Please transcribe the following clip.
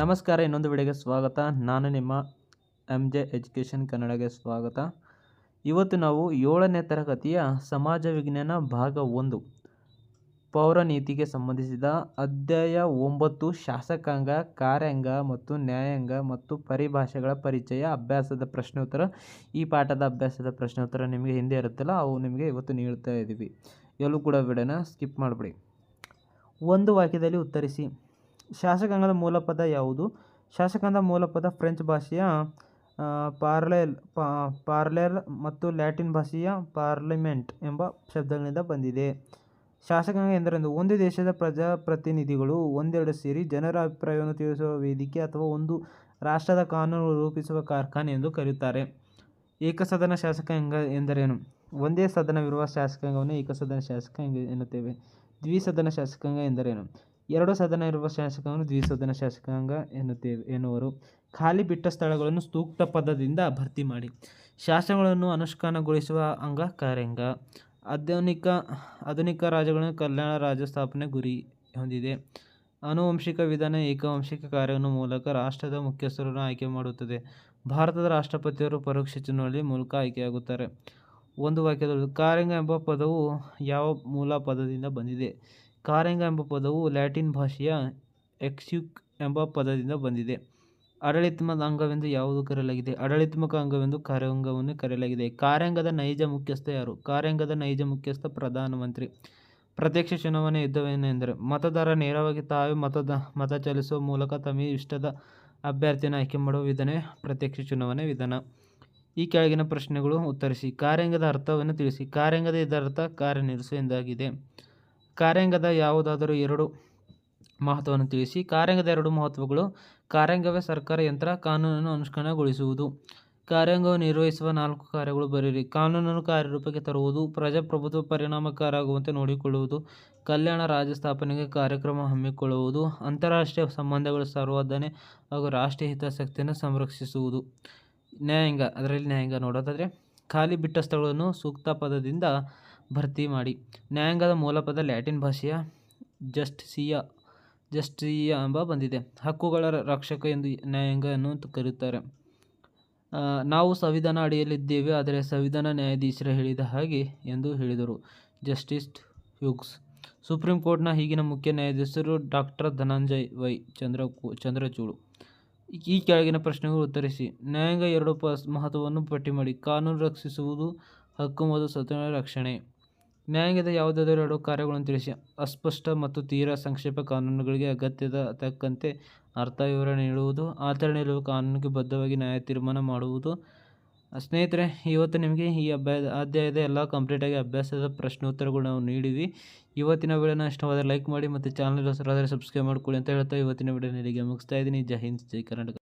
ನಮಸ್ಕಾರ, ಇನ್ನೊಂದು ವಿಡಿಯೋಗೆ ಸ್ವಾಗತ. ನಾನು ನಿಮ್ಮ ಎಂ ಜೆ ಎಜುಕೇಷನ್ ಕನ್ನಡಗೆ ಸ್ವಾಗತ. ಇವತ್ತು ನಾವು ಏಳನೇ ತರಗತಿಯ ಸಮಾಜ ವಿಜ್ಞಾನ ಭಾಗ ಒಂದು, ಪೌರ ನೀತಿಗೆ ಸಂಬಂಧಿಸಿದ ಅಧ್ಯಾಯ ಒಂಬತ್ತು, ಶಾಸಕಾಂಗ, ಕಾರ್ಯಾಂಗ ಮತ್ತು ನ್ಯಾಯಾಂಗ ಮತ್ತು ಪರಿಭಾಷೆಗಳ ಪರಿಚಯ, ಅಭ್ಯಾಸದ ಪ್ರಶ್ನೋತ್ತರ. ಈ ಪಾಠದ ಅಭ್ಯಾಸದ ಪ್ರಶ್ನೋತ್ತರ ನಿಮಗೆ ಹಿಂದೆ ಇರುತ್ತಲ್ಲ, ಅವು ನಿಮಗೆ ಇವತ್ತು ನೀಡ್ತಾ ಇದ್ದೀವಿ. ಎಲ್ಲೂ ಕೂಡ ವಿಡಿಯೋನ ಸ್ಕಿಪ್ ಮಾಡಿಬಿಡಿ. ಒಂದು ವಾಕ್ಯದಲ್ಲಿ ಉತ್ತರಿಸಿ. ಶಾಸಕಾಂಗದ ಮೂಲ ಪದ ಯಾವುದು? ಶಾಸಕಾಂಗದ ಮೂಲ ಪದ ಫ್ರೆಂಚ್ ಭಾಷೆಯ ಪಾರ್ಲೆಲ್, ಪಾ, ಪಾರ್ಲೆಲ್ ಮತ್ತು ಲ್ಯಾಟಿನ್ ಭಾಷೆಯ ಪಾರ್ಲಿಮೆಂಟ್ ಎಂಬ ಶಬ್ದಗಳಿಂದ ಬಂದಿದೆ. ಶಾಸಕಾಂಗ ಎಂದರೆಂದು ಒಂದು ದೇಶದ ಪ್ರಜಾಪ್ರತಿನಿಧಿಗಳು ಒಂದೆರಡು ಸೇರಿ ಜನರ ಅಭಿಪ್ರಾಯವನ್ನು ತಿಳಿಸುವ ವೇದಿಕೆ ಅಥವಾ ಒಂದು ರಾಷ್ಟ್ರದ ಕಾನೂನು ರೂಪಿಸುವ ಕಾರ್ಖಾನೆ ಎಂದು ಕರೆಯುತ್ತಾರೆ. ಏಕಸದನ ಶಾಸಕಾಂಗ ಎಂದರೇನು? ಒಂದೇ ಸದನವಿರುವ ಶಾಸಕಾಂಗವನ್ನು ಏಕಸದನ ಶಾಸಕಾಂಗ ಎನ್ನುತ್ತೇವೆ. ದ್ವಿಸದನ ಶಾಸಕಾಂಗ ಎಂದರೇನು? ಎರಡು ಸದನ ಇರುವ ಶಾಸಕಾಂಗವನ್ನು ದ್ವಿಸದನ ಶಾಸಕಾಂಗ ಎನ್ನುತ್ತೇವೆ, ಎನ್ನುವರು. ಖಾಲಿ ಬಿಟ್ಟ ಸ್ಥಳಗಳನ್ನು ಸೂಕ್ತ ಪದದಿಂದ ಭರ್ತಿ ಮಾಡಿ. ಶಾಸನಗಳನ್ನು ಅನುಷ್ಠಾನಗೊಳಿಸುವ ಅಂಗ ಕಾರ್ಯಾಂಗ ಆಧುನಿಕ ಆಧುನಿಕ ರಾಜ್ಯಗಳನ್ನು ಕಲ್ಯಾಣ ರಾಜ್ಯ ಸ್ಥಾಪನೆ ಗುರಿ ಹೊಂದಿದೆ. ಆನುವಂಶಿಕ ವಿಧಾನ ಏಕವಂಶಿಕ ಕಾರ್ಯವನ್ನು ಮೂಲಕ ರಾಷ್ಟ್ರದ ಮುಖ್ಯಸ್ಥರನ್ನು ಆಯ್ಕೆ ಮಾಡುತ್ತದೆ. ಭಾರತದ ರಾಷ್ಟ್ರಪತಿಯವರು ಪರೋಕ್ಷ ಚುನಾವಣೆ ಮೂಲಕ ಆಯ್ಕೆಯಾಗುತ್ತಾರೆ. ಒಂದು ವಾಕ್ಯದಲ್ಲಿ ಕಾರ್ಯಾಂಗ ಎಂಬ ಪದವು ಯಾವ ಮೂಲ ಪದದಿಂದ ಬಂದಿದೆ? ಕಾರ್ಯಾಂಗ ಎಂಬ ಪದವು ಲ್ಯಾಟಿನ್ ಭಾಷೆಯ ಎಕ್ಸ್ಯುಕ್ ಎಂಬ ಪದದಿಂದ ಬಂದಿದೆ. ಆಡಳಿತಾತ್ಮಕ ಅಂಗವೆಂದು ಯಾವುದು ಕರೆಯಲಾಗಿದೆ? ಆಡಳಿತಾತ್ಮಕ ಅಂಗವೆಂದು ಕಾರ್ಯಾಂಗವನ್ನು ಕರೆಯಲಾಗಿದೆ. ಕಾರ್ಯಾಂಗದ ನೈಜ ಮುಖ್ಯಸ್ಥ ಯಾರು? ಕಾರ್ಯಾಂಗದ ನೈಜ ಮುಖ್ಯಸ್ಥ ಪ್ರಧಾನಮಂತ್ರಿ ಪ್ರತ್ಯಕ್ಷ ಚುನಾವಣೆ ಯುದ್ಧವೇನೆಂದರೆ ಮತದಾರ ನೇರವಾಗಿ ತಾವೇ ಮತದ, ಮತ ಚಲಿಸುವ ಮೂಲಕ ತಮ್ಮ ಇಷ್ಟದ ಅಭ್ಯರ್ಥಿಯನ್ನು ಆಯ್ಕೆ ಮಾಡುವ ವಿಧಾನವೇ ಪ್ರತ್ಯಕ್ಷ ಚುನಾವಣೆ ವಿಧಾನ. ಈ ಕೆಳಗಿನ ಪ್ರಶ್ನೆಗಳು ಉತ್ತರಿಸಿ. ಕಾರ್ಯಾಂಗದ ಅರ್ಥವನ್ನು ತಿಳಿಸಿ. ಕಾರ್ಯಾಂಗದ ಇದರರ್ಥ ಕಾರ್ಯನಿರ್ವಹಿಸು ಎಂದಾಗಿದೆ. ಕಾರ್ಯಾಂಗದ ಯಾವುದಾದರೂ ಎರಡು ಮಹತ್ವವನ್ನು ತಿಳಿಸಿ. ಕಾರ್ಯಾಂಗದ ಎರಡು ಮಹತ್ವಗಳು ಕಾರ್ಯಾಂಗವೇ ಸರ್ಕಾರ ಯಂತ್ರ ಕಾನೂನನ್ನು ಅನುಷ್ಠಾನಗೊಳಿಸುವುದು. ಕಾರ್ಯಾಂಗವು ನಿರ್ವಹಿಸುವ ನಾಲ್ಕು ಕಾರ್ಯಗಳು ಬರೀರಿ. ಕಾನೂನನ್ನು ಕಾರ್ಯರೂಪಕ್ಕೆ ತರುವುದು, ಪ್ರಜಾಪ್ರಭುತ್ವ ಪರಿಣಾಮಕಾರಿಯಾಗುವಂತೆ ನೋಡಿಕೊಳ್ಳುವುದು, ಕಲ್ಯಾಣ ರಾಜ್ಯ ಸ್ಥಾಪನೆಗೆ ಕಾರ್ಯಕ್ರಮ ಹಮ್ಮಿಕೊಳ್ಳುವುದು, ಅಂತಾರಾಷ್ಟ್ರೀಯ ಸಂಬಂಧಗಳ ಸಂವರ್ಧನೆ ಹಾಗೂ ರಾಷ್ಟ್ರೀಯ ಹಿತಾಸಕ್ತಿಯನ್ನು ಸಂರಕ್ಷಿಸುವುದು. ನ್ಯಾಯಾಂಗ, ಅದರಲ್ಲಿ ನ್ಯಾಯಾಂಗ ನೋಡೋದಾದರೆ, ಖಾಲಿ ಬಿಟ್ಟ ಸ್ಥಳಗಳನ್ನು ಸೂಕ್ತ ಪದದಿಂದ ಭರ್ತಿ ಮಾಡಿ. ನ್ಯಾಯಾಂಗದ ಮೂಲಪದ ಲ್ಯಾಟಿನ್ ಭಾಷೆಯ ಜಸ್ಟಿಸಿಯಾ ಜಸ್ಟಿಸಿಯಾ ಎಂಬ ಬಂದಿದೆ. ಹಕ್ಕುಗಳ ರಕ್ಷಕ ಎಂದು ನ್ಯಾಯಾಂಗವನ್ನು ಕರೆಯುತ್ತಾರೆ. ನಾವು ಸಂವಿಧಾನ ಅಡಿಯಲ್ಲಿದ್ದೇವೆ, ಆದರೆ ಸಂವಿಧಾನ ನ್ಯಾಯಾಧೀಶರು ಹೇಳಿದ ಹಾಗೆ ಎಂದು ಹೇಳಿದರು. ಜಸ್ಟಿಸ್ ಹ್ಯೂಗ್ಸ್. ಸುಪ್ರೀಂ ಕೋರ್ಟ್ನ ಈಗಿನ ಮುಖ್ಯ ನ್ಯಾಯಾಧೀಶರು ಡಾಕ್ಟರ್ ಧನಂಜಯ್ ವೈ ಚಂದ್ರ, ಚಂದ್ರಚೂಡು. ಈ ಕೆಳಗಿನ ಪ್ರಶ್ನೆಗಳು ಉತ್ತರಿಸಿ. ನ್ಯಾಯಾಂಗ ಎರಡು ಮಹತ್ವವನ್ನು ಪಟ್ಟಿ ಮಾಡಿ. ಕಾನೂನು ರಕ್ಷಿಸುವುದು ಹಕ್ಕು ಮತ್ತು ಸ್ವತಂತ್ರ ರಕ್ಷಣೆ. ನ್ಯಾಯಾಂಗದ ಯಾವುದಾದರೂ ಎರಡು ಕಾರ್ಯಗಳನ್ನು ತಿಳಿಸಿ. ಅಸ್ಪಷ್ಟ ಮತ್ತು ತೀರಾ ಸಂಕ್ಷೇಪ ಕಾನೂನುಗಳಿಗೆ ಅಗತ್ಯದ ತಕ್ಕಂತೆ ಅರ್ಥ ವಿವರಣೆ ನೀಡುವುದು ಆಚರಣೆಯಲ್ಲಿರುವ ಕಾನೂನಿಗೆ ಬದ್ಧವಾಗಿ ನ್ಯಾಯ ತೀರ್ಮಾನ ಮಾಡುವುದು. ಸ್ನೇಹಿತರೆ, ಇವತ್ತು ನಿಮಗೆ ಈ ಅಭ್ಯಾಸ ಅಧ್ಯಾಯದ ಎಲ್ಲ ಕಂಪ್ಲೀಟಾಗಿ ಅಭ್ಯಾಸದ ಪ್ರಶ್ನೋತ್ತರಗಳು ನಾವು ನೀಡಿವಿ ಇವತ್ತಿನ ವಿಡಿಯೋನ ಇಷ್ಟವಾದರೆ ಲೈಕ್ ಮಾಡಿ ಮತ್ತು ಚಾನಲ್ ಹೊಸರಾದರೆ ಸಬ್ಸ್ಕ್ರೈಬ್ ಮಾಡ್ಕೊಳ್ಳಿ ಅಂತ ಹೇಳ್ತಾ ಇವತ್ತಿನ ವಿಡಿಯೋನ ಇಲ್ಲಿಗೆ ಮುಗಿಸ್ತಾ ಇದ್ದೀನಿ. ಜೈ ಹಿಂದ್, ಜೈ ಕರ್ನಾಟಕ.